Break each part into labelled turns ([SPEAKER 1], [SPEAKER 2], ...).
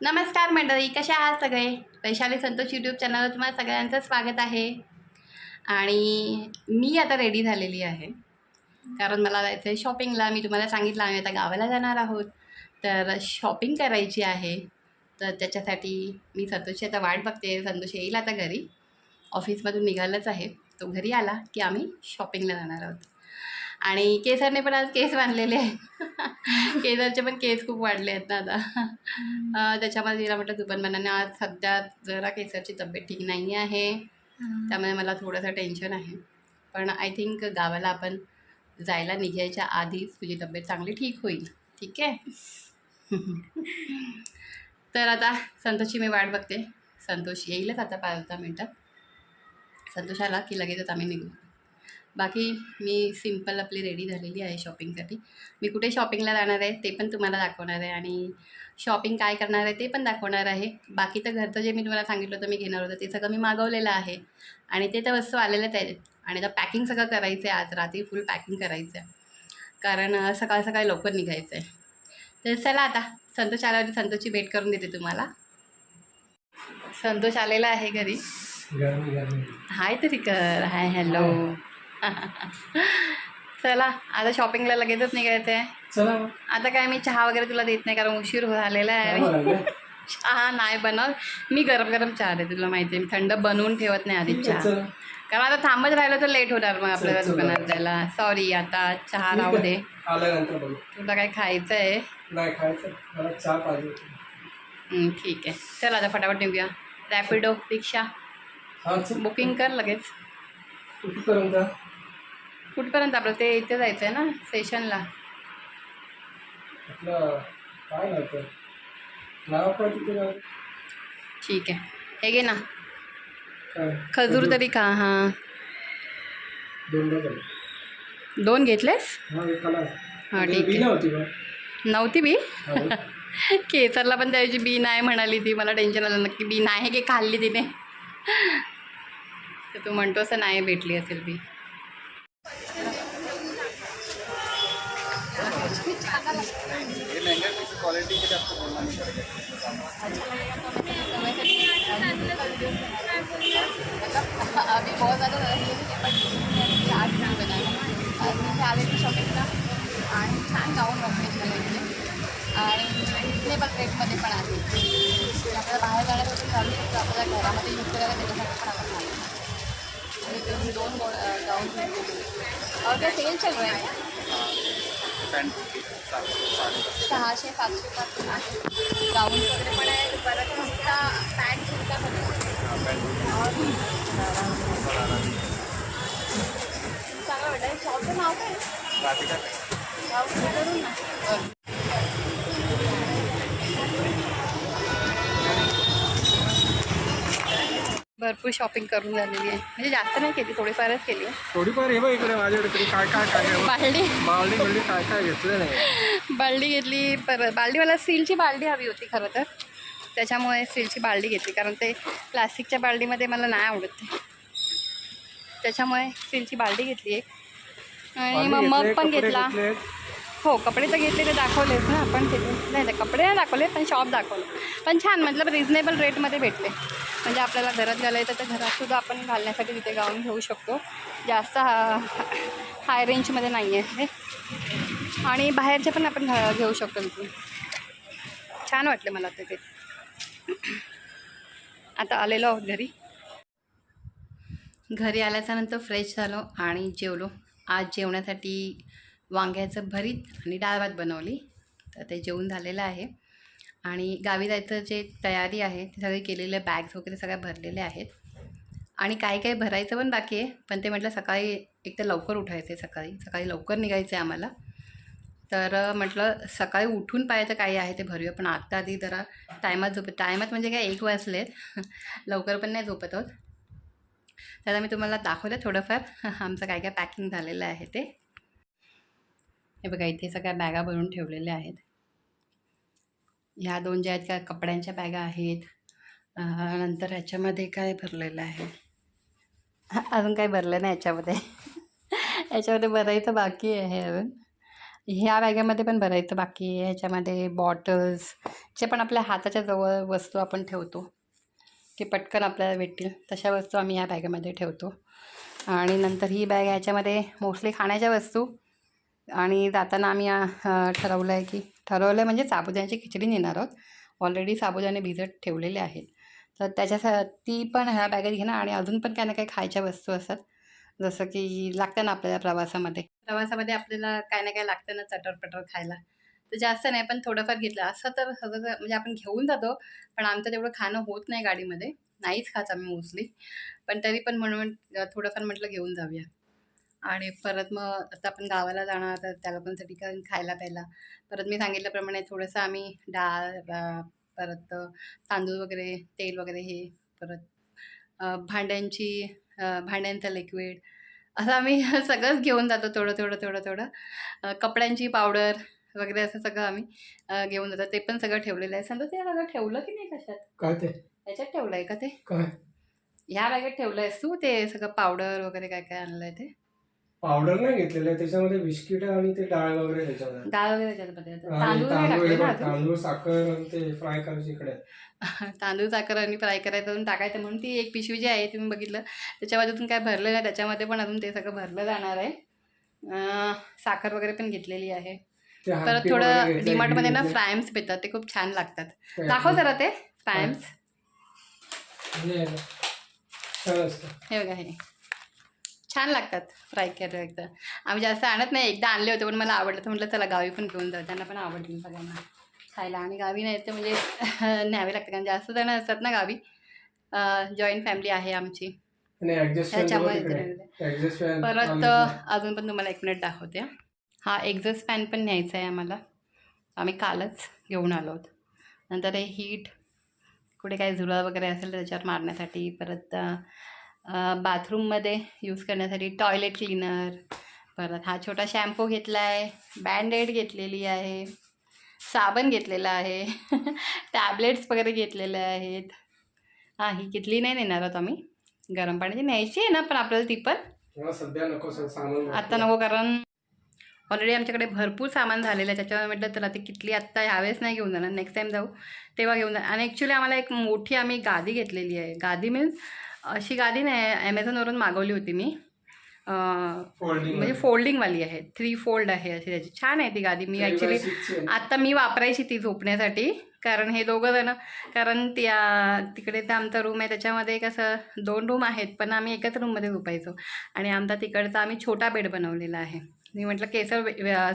[SPEAKER 1] नमस्कार मंडळी कशा आहात सगळे? वैशाली संतोष यूट्यूब चॅनलवर तुम्हाला सगळ्यांचं स्वागत आहे. आणि मी आता रेडी झालेली आहे. कारण मला जायचं आहे शॉपिंगला मी तुम्हाला सांगितलं आम्ही आता गावाला जाणार आहोत. तर शॉपिंग करायची आहे. तर त्याच्यासाठी मी संतोषची आता वाट बघते. संतोष येईल आता घरी. ऑफिसमधून निघालंच आहे. तो घरी आला की आम्ही शॉपिंगला जाणार आहोत. आणि केसरने पण आज केस बांधलेले आहेत. केसरचे पण केस खूप वाढले आहेत ना आता. त्याच्यामध्ये तिला म्हटलं तू पण बनाने आज सध्या जरा केसरची तब्येत ठीक नाही आहे. त्यामुळे मला थोडंसं टेन्शन आहे. पण आय थिंक गावाला आपण जायला निघायच्या आधीच तुझी तब्येत चांगली ठीक होईल. ठीक आहे? तर आता संतोषची मी वाट बघते. संतोष येईलच आता पाच दहा मिनटात संतोष आला की लगेचच आम्ही निघू. बाकी मी सिंपल आपली रेडी झालेली आहे शॉपिंगसाठी. मी कुठे शॉपिंगला जाणार आहे ते पण तुम्हाला दाखवणार आहे आणि शॉपिंग काय करणार आहे ते पण दाखवणार आहे. बाकी तर घरचं जे मी तुम्हाला सांगितलं होतं मी घेणार होतं ते सगळं मी मागवलेलं आहे आणि ते तर वस्तू आलेल्याच आहेत. आणि आता पॅकिंग सगळं करायचं आहे आज रात्री फुल पॅकिंग करायचं आहे. कारण सकाळ सकाळी लवकर निघायचं आहे. तर चला आता संतोष आल्यावरती संतोषची भेट करून देते तुम्हाला. संतोष आलेला आहे घरी. हाय तरी कर हाय हॅलो चला आता शॉपिंगला लगेचच निघायचं आहे
[SPEAKER 2] चला मग.
[SPEAKER 1] आता काय मी चहा वगैरे तुला देत नाही कारण उशीर झालेला
[SPEAKER 2] काय
[SPEAKER 1] आहे
[SPEAKER 2] बोलायला?
[SPEAKER 1] चहा नाही बनव मी गरम गरम चहा दे तुला माहिती आहे. मी थंड बनवून ठेवत नाही आधी
[SPEAKER 2] ठीक आहे,
[SPEAKER 1] चहा.
[SPEAKER 2] चला.
[SPEAKER 1] कारण आता थांबत राहिलं तर लेट होणार मग आपल्याला
[SPEAKER 2] चल, चल.
[SPEAKER 1] दुकानात जायला. सॉरी आता चहा
[SPEAKER 2] ठीक
[SPEAKER 1] राहू
[SPEAKER 2] आहे.
[SPEAKER 1] दे
[SPEAKER 2] आल्यानंतर बघू
[SPEAKER 1] तुला काय खायचं आहे
[SPEAKER 2] नाही खायचं. मला चहा पाहिजे होती.
[SPEAKER 1] हं, ठीक आहे. चल आता फटाफट निघूया. रॅपिडो रिक्षा.
[SPEAKER 2] हा चल.
[SPEAKER 1] बुकिंग कर लगेच.
[SPEAKER 2] कुठपर्यंत?
[SPEAKER 1] कुठपर्यंत आपलं? ते इथे जायचं आहे ना
[SPEAKER 2] आपलं काय नाव काय नाव?
[SPEAKER 1] ठीक आहे. हे घे ना.
[SPEAKER 2] काय?
[SPEAKER 1] खजूर तरी खा हां.
[SPEAKER 2] दोन
[SPEAKER 1] घेतलेस?
[SPEAKER 2] हा एकाला.
[SPEAKER 1] हा,
[SPEAKER 2] दोन
[SPEAKER 1] ठीक
[SPEAKER 2] बी
[SPEAKER 1] आहे.
[SPEAKER 2] नव्हती बा.
[SPEAKER 1] नव्हती बी?
[SPEAKER 2] हा, बघ.
[SPEAKER 1] केसरला पण त्याची बी नाही म्हणाली ती मला टेन्शन आलं नक्की बी नाही की खाल्ली तिने. तर तू म्हणतो असं नाही भेटली असेल बी. अभी बहुत ज़्यादा आले की शॉपिंगला आणि छान गाऊन बघितलं इथे आणि रिजनेबल रेटमध्ये पण आहे आपल्याला बाहेर जाण्यासाठी चालू शकतो आपल्याला घरामध्ये यूज करायला त्याच्यासाठी पण आणि ते मी दोन गाऊन घेतले काय सेल चालू आहे. सहाशे सातशे पासून आहे. गाऊन्स वगैरे पण आहे. परत नुसता पॅन्ट सुद्धा पण चांगलं वाटतं शॉपचं नाव काय? गाव करून ना भरपूर शॉपिंग करून झालेली आहे. म्हणजे जास्त नाही केली थोडीफारच केली. आहे
[SPEAKER 2] थोडीफार हे बघ इकडे माझ्याकडे तरी काय काय काय
[SPEAKER 1] बाल्डी.
[SPEAKER 2] बिल्डी काय काय घेतलं नाही.
[SPEAKER 1] बाल्डी घेतली पर बाल्डी मला स्टीलची बाल्डी हवी होती खरं तर. त्याच्यामुळे स्टीलची बाल्डी घेतली कारण ते प्लास्टिकच्या बाल्डीमध्ये मला नाही आवडत ते. त्याच्यामुळे स्टीलची बाल्डी घेतली एक. आणि मग मग पण घेतला. हो कपडे तर घेतले ते दाखवलेच ना आपण तिथे नाही ते कपडे नाही दाखवले पण शॉप दाखवलं. पण छान मतलब रिजनेबल रेटमध्ये भेटले. म्हणजे आपल्याला घरात घालायचं तर घरातसुद्धा आपण घालण्यासाठी तिथे गाऊन घेऊ शकतो. जास्त हा हाय रेंजमध्ये नाही आहे हे. आणि बाहेरचे पण आपण घेऊ शकतो तिथून छान वाटलं मला तिथे आता आलेलो आहोत घरी. घरी आल्याच्यानंतर फ्रेश झालो आणि जेवलो. आज जेवण्यासाठी वांग्याचं भरीत आणि डाळ भात बनवली. तर ते जेवण झालेलं आहे. आणि गावी जायचं जे तयारी आहे ते सगळे केलेले बॅग्स वगैरे सगळ्या भरलेल्या आहेत. आणि काही काही भरायचं पण बाकी आहे पण ते म्हटलं सकाळी एक तर लवकर उठायचं आहे सकाळी सकाळी लवकर निघायचं आहे आम्हाला. तर म्हटलं सकाळी उठून पाहायचं काही आहे ते भरूया पण आत्ता आधी जरा टायमात झोप टायमात म्हणजे काय एक वाजलेत लवकर पण नाही झोपत आहोत तर आता मी तुम्हाला दाखवलं थोडंफार आमचं काय काय पॅकिंग झालेलं आहे ते. हे बघा इथे सगळ्या बॅगा भरून ठेवलेल्या आहेत. ह्या दोन ज्या आहेत का कपड्यांच्या बॅगा आहेत. नंतर ह्याच्यामध्ये काय भरलेलं आहे? अजून काही भरलं नाही याच्यामध्ये याच्यामध्ये भरायचं बाकी आहे अजून. ह्या बॅगेमध्ये पण भरायचं बाकी आहे. ह्याच्यामध्ये बॉटल्स जे पण आपल्या हाताच्या जवळ वस्तू आपण ठेवतो की पटकन आपल्याला भेटतील तशा वस्तू आम्ही ह्या बॅगेमध्ये ठेवतो. आणि नंतर ही बॅग ह्याच्यामध्ये मोस्टली खाण्याच्या वस्तू. आणि जाताना आम्ही ठरवलं आहे की ठरवलं आहे म्हणजे साबुदाण्याची खिचडी नेणार आहोत. ऑलरेडी साबुदाणे भिजत ठेवलेले आहेत. तर त्याच्यासाठी पण ह्या बॅगेत घेणं आणि अजून पण काही ना काही खायच्या वस्तू असतात. जसं की लागतं ना आपल्याला प्रवासामध्ये. प्रवासामध्ये आपल्याला काय ना काय लागतं ना चटरपटर खायला. तर जास्त नाही पण थोडंफार घेतलं. असं तर सगळं म्हणजे आपण घेऊन जातो पण आमचं तेवढं खाणं होत नाही गाडीमध्ये. नाहीच खात आम्ही मोस्टली. पण तरी पण म्हणून थोडंफार म्हटलं घेऊन जाऊया. आणि परत मग आता आपण गावाला जाणार तर त्या लोकांसाठी काही खायला प्यायला. परत मी सांगितल्याप्रमाणे थोडंसं आम्ही डाळ परत तांदूळ वगैरे तेल वगैरे हे परत भांड्यांची भांड्यांचं लिक्विड असं आम्ही सगळंच घेऊन जातो थोडं थोडं थोडं थोडं. कपड्यांची पावडर वगैरे असं सगळं आम्ही घेऊन जातो. ते पण सगळं ठेवलेलं आहे. समजा ते सगळं ठेवलं की नाही कशात?
[SPEAKER 2] काय ते?
[SPEAKER 1] याच्यात ठेवलं आहे का ते?
[SPEAKER 2] काय?
[SPEAKER 1] ह्या बॅगेत ठेवलं आहेस तू ते सगळं पावडर वगैरे काय काय आणलं आहे ते?
[SPEAKER 2] पावडर नाही घेतलेलं आहे त्याच्यामध्ये बिस्किट आणि ते डाळ वगैरे
[SPEAKER 1] डाळ.
[SPEAKER 2] आणि
[SPEAKER 1] तांदूळ नाही
[SPEAKER 2] तांदूळ
[SPEAKER 1] टाकले ना
[SPEAKER 2] बघ,
[SPEAKER 1] अजून?
[SPEAKER 2] तांदूळ साखर आणि ते फ्राय करायचे इकडे.
[SPEAKER 1] तांदूळ साखर आणि फ्राय करायचं अजून टाकायचं म्हणून ती एक पिशवी जी आहे तुम्ही बघितलं. त्याच्यामध्ये अजून काय भरलं नाही त्याच्यामध्ये पण अजून ते सगळं भरलं जाणार आहे. अं, साखर वगैरे पण घेतलेली आहे.
[SPEAKER 2] ते
[SPEAKER 1] परत
[SPEAKER 2] हार्पिक वगैरे
[SPEAKER 1] थोडं
[SPEAKER 2] घेतलंय,
[SPEAKER 1] डीमार्टमध्ये ना. फ्रायम्स भेटतात ते खूप छान लागतात.
[SPEAKER 2] ते
[SPEAKER 1] दाखव. जरा ते फ्रायम्स.
[SPEAKER 2] म्हणजे छान असतं.
[SPEAKER 1] हे बघा हे. छान लागतात फ्राय केलं एकदा. आम्ही जास्त आणत नाही एकदा आणले होते पण मला आवडलं तर म्हटलं चला गावी पण घेऊन जाऊ त्यांना पण आवडली सगळ्यांना खायला. आणि गावी नाही ते म्हणजे न्यावे लागतं कारण जास्त जण असतात ना गावी. जॉईंट फॅमिली आहे आमची. त्याच्यामुळे परत अजून पण तुम्हाला एक मिनिट दाखवते. हा. हा एक्झॉस्ट फॅन पण न्यायचा आहे आम्हाला. आम्ही कालच घेऊन आलो आहोत नंतर हे हीट कुठे काही झुला वगैरे असेल तर त्याच्यावर मारण्यासाठी परत बाथरूममध्ये यूज करण्यासाठी टॉयलेट क्लीनर परत हा छोटा शॅम्पू घेतला आहे बँडेड घेतलेली आहे साबण घेतलेला आहे टॅबलेट्स वगैरे घेतलेले आहेत. हां ही कितली नाही नेणार आहोत आम्ही? गरम पाण्याची न्यायची आहे ना पण आपल्याला ती पण?
[SPEAKER 2] सध्या नको
[SPEAKER 1] आत्ता नको. कारण ऑलरेडी आमच्याकडे भरपूर सामान झालेलं आहे. त्याच्यामुळे म्हटलं चला ती किटली आत्ता ह्यावेळेस नाही घेऊन जाणार नेक्स्ट टाईम जाऊ. तेव्हा घेऊन जाणार आणि ॲक्च्युली आम्हाला एक मोठी आम्ही गादी घेतलेली आहे. गादी मीन्स अशी गादी नाही ॲमेझॉनवरून मागवली होती मी. म्हणजे फोल्डिंगवाली आहे. थ्री फोल्ड आहे अशी त्याची. छान आहे ती गादी मी ॲक्च्युली आत्ता मी वापरायची ती झोपण्यासाठी. कारण हे दोघं जण कारण त्या तिकडे तर आमचा रूम आहे. त्याच्यामध्ये कसं दोन रूम आहेत पण आम्ही एकच रूममध्ये झोपायचो. आणि आमचा तिकडचा आम्ही छोटा बेड बनवलेला आहे. मी म्हटलं केसर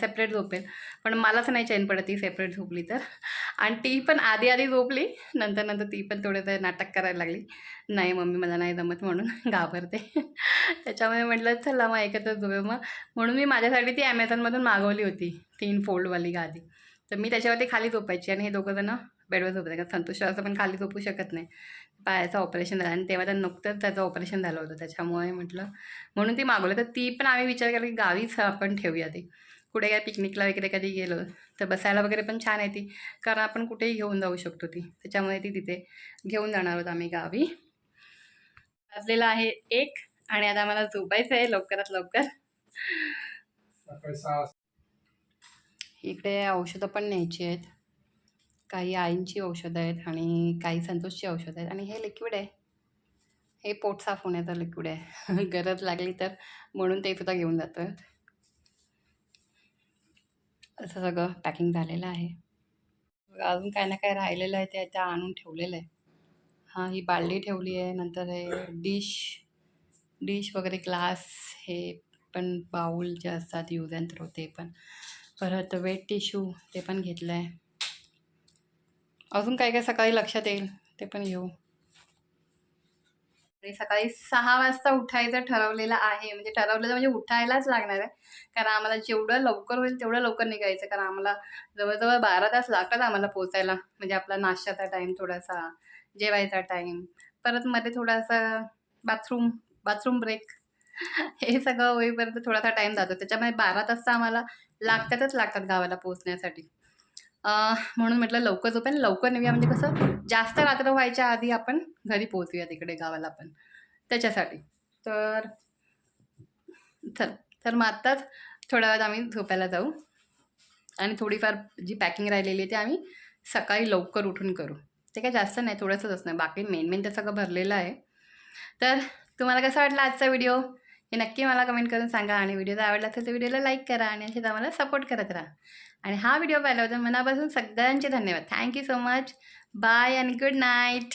[SPEAKER 1] सेपरेट झोपेल. पण मलाच नाही चैन पडत ती सेपरेट झोपली तर. आणि ती पण आधी आधी झोपली. नंतर नंतर ती पण थोडंसं नाटक करायला लागली. नाही मम्मी मला नाही जमत म्हणून घाबरते. त्याच्यामुळे म्हटलं चला मग एकत्र झोपे मग. म्हणून मी माझ्यासाठी ती ॲमेझॉनमधून मागवली होती तीन फोल्डवाली गादी. तर मी त्याच्यावरती खाली झोपायची आणि हे दोघं जणं बेडवर झोपायचे कारण संतोष असं पण खाली झोपू शकत नाही. पायाचं ऑपरेशन झालं आणि तेव्हा तर नुकतंच त्याचं ऑपरेशन झालं होतं. त्याच्यामुळे म्हटलं म्हणून ती मागवलं. तर ती पण आम्ही विचार केला की गावीच आपण ठेवूया ती. कुठे काय पिकनिकला वगैरे कधी गेलो तर बसायला वगैरे पण छान आहे ती. कारण आपण कुठेही घेऊन जाऊ शकतो ती. त्याच्यामुळे ती तिथे घेऊन जाणार आहोत आम्ही गावी. वाजलेलं आहे एक आणि आता मला झोपायचं आहे लवकरात लवकर. इकडे औषधं पण न्यायची आहेत. काही आईंची औषधं आहेत आणि काही संतोषची औषधं आहेत. आणि हे लिक्विड आहे. हे पोट साफ होण्याचं लिक्विड आहे. गरज लागली तर म्हणून ते सुद्धा घेऊन जातो असं सगळं पॅकिंग झालेलं आहे. अजून काय ना काय राहिलेलं आहे ते आता आणून ठेवलेलं आहे. हां ही बालडी ठेवली आहे. नंतर हे डिश डिश वगैरे ग्लास हे पण बाऊल जे असतात यूज अँड थ्रो ते पण. परत वेट टिश्यू ते पण घेतलं आहे अजून काय काय सकाळी लक्षात येईल ते पण घेऊ आणि सकाळी सहा वाजता उठायचं ठरवलेलं आहे. म्हणजे ठरवलेलं म्हणजे उठायलाच लागणार आहे. कारण आम्हाला जेवढं लवकर होईल तेवढं लवकर निघायचं. कारण आम्हाला जवळजवळ बारा तास लागतात आम्हाला पोचायला. म्हणजे आपला नाश्त्याचा टाईम थोडासा जेवायचा टाईम परत मध्ये थोडासा बाथरूम बाथरूम ब्रेक हे सगळं होईपर्यंत थोडासा टाईम जातो. त्याच्यामुळे बारा तास आम्हाला लागतातच लागतात गावाला पोहोचण्यासाठी. म्हणून म्हटलं लवकर झोपेन लवकर नेऊया म्हणजे कसं जास्त रात्र व्हायच्या आधी आपण घरी पोहोचूया तिकडे गावाला पण त्याच्यासाठी. तर चल. तर मग आत्ताच थोड्या वेळात आम्ही झोपायला जाऊ. आणि थोडीफार जी पॅकिंग राहिलेली आहे ते आम्ही सकाळी लवकर उठून करू. ते काय जास्त नाही थोडंसंच असणार. बाकी मेन मेन तर सगळं भरलेलं आहे. तर तुम्हाला कसं वाटलं आजचा व्हिडिओ? हे नक्की मला कमेंट करून सांगा आणि व्हिडिओ जर आवडला असेल तर व्हिडिओला लाईक करा आणि असेच आम्हाला सपोर्ट करत राहा. आणि हा व्हिडिओ पाहिल्याबद्दल मनापासून सगळ्यांचे धन्यवाद. Thank you so much bye आणि गुड नाईट